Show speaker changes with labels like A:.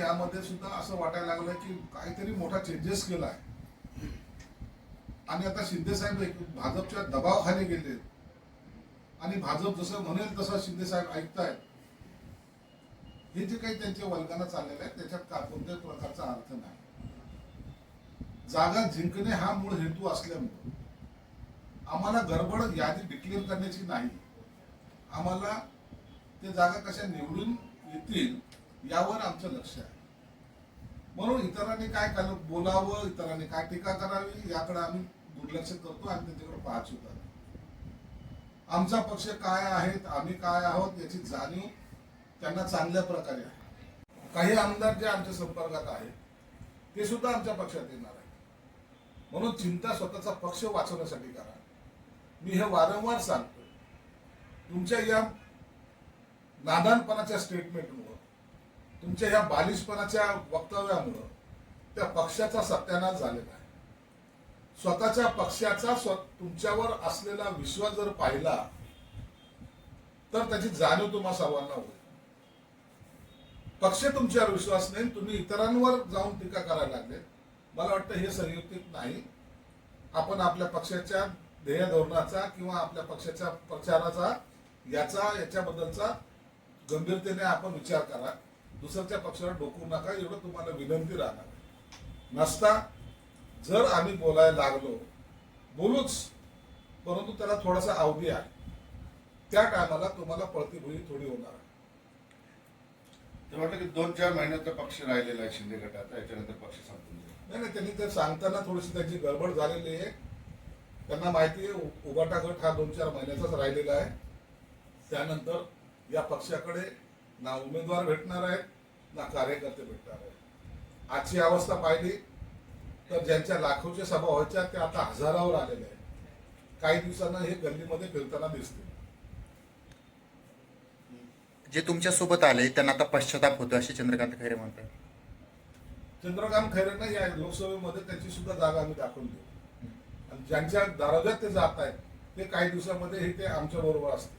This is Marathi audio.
A: यामध्ये सुद्धा असं वाटायला लागलं की काहीतरी मोठा चेंजेस केला आहे आणि आता शिंदे साहेब भाजपच्या दबावाखाली गेले. आणि भाजप जसं म्हणेल तसं शिंदे साहेब ऐकतायत. हे जे काही त्यांच्या वल्गना चाललेलं आहे त्याच्यात का कोणत्याही प्रकारचा अर्थ नाही. जागा जिंकणे हा मूळ हेतू असल्यामुळे आम्हाला गडबड यादी डिक्लेअर करण्याची नाही. आम्हाला ते जागा कशा निवडून येतील यावर आमचं लक्ष आहे. म्हणून इतरांनी काय बोलावं इतरांनी काय टीका करावी याकडे आम्ही दुर्लक्ष करतो आणि त्यांच्याकडे पाहत सुद्धा आमचा पक्ष काय आहेत आम्ही काय आहोत याची जाणीव त्यांना चांगल्या प्रकारे आहे. काही आमदार जे आमच्या संपर्कात आहेत ते सुद्धा आमच्या पक्षात येणार आहेत. म्हणून चिंता स्वतःचा पक्ष वाचवण्यासाठी करा. मी हे वारंवार सांगतो तुमच्या या नादानपणाच्या स्टेटमेंटमुळं तुमच्या या बालिशपणाच्या वक्तव्यामुळं त्या पक्षाचा सत्यानाश झालेला आहे. स्वतःच्या पक्षाचा स्व तुमच्यावर असलेला विश्वास जर पाहिला तर त्याची जाणीव तुम्हा सर्वांना होईल. पक्ष तुमच्यावर विश्वास नाही तुम्ही इतरांवर जाऊन टीका करायला लागले. मला वाटतं हे संयुक्तिक नाही. आपण आपल्या पक्षाच्या ध्येय धोरणाचा किंवा आपल्या पक्षाच्या प्रचाराचा याचा याच्याबद्दलचा गंभीरतेने आपण विचार करा. दुसऱ्याच्या पक्षावर डोकू नका एवढं तुम्हाला विनंती राहणार. नसता जर आम्ही बोलायला लागलो बोलूच परंतु त्याला थोडासा अवधी आहे. त्या टायमाला तुम्हाला प्रतिभूती थोडी होणार आहे.
B: ते वाटतं की दोन चार महिन्याचा पक्ष राहिलेला आहे शिंदे गटाचा याच्यानंतर पक्ष संपून जाईल.
A: नाही नाही त्यांनी ते सांगताना थोडीशी त्यांची गडबड झालेली आहे. त्यांना माहिती आहे उबाटा गट हा दोन चार महिन्याचाच राहिलेला आहे. त्यानंतर या पक्षाकडे ना उमेदवार भेटणार आहेत ना कार्यकर्ते भेटणार आहेत. आजची अवस्था पाहिली तर ज्यांच्या लाखोच्या सभा व्हायच्या त्या आता हजारावर आलेल्या आहेत. काही दिवसांना हे गल्लीमध्ये फिरताना दिसतील.
C: जे तुमच्यासोबत आले त्यांना आता पश्चाताप होतो असे चंद्रकांत खैरे म्हणतात.
A: चंद्रकांत खैरेंना या लोकसभेमध्ये त्यांची सुद्धा जागा आम्ही दाखवून देऊ. आणि ज्यांच्या दारोद्यात ते जात आहेत ते काही दिवसामध्ये हे ते आमच्या बरोबर असतील.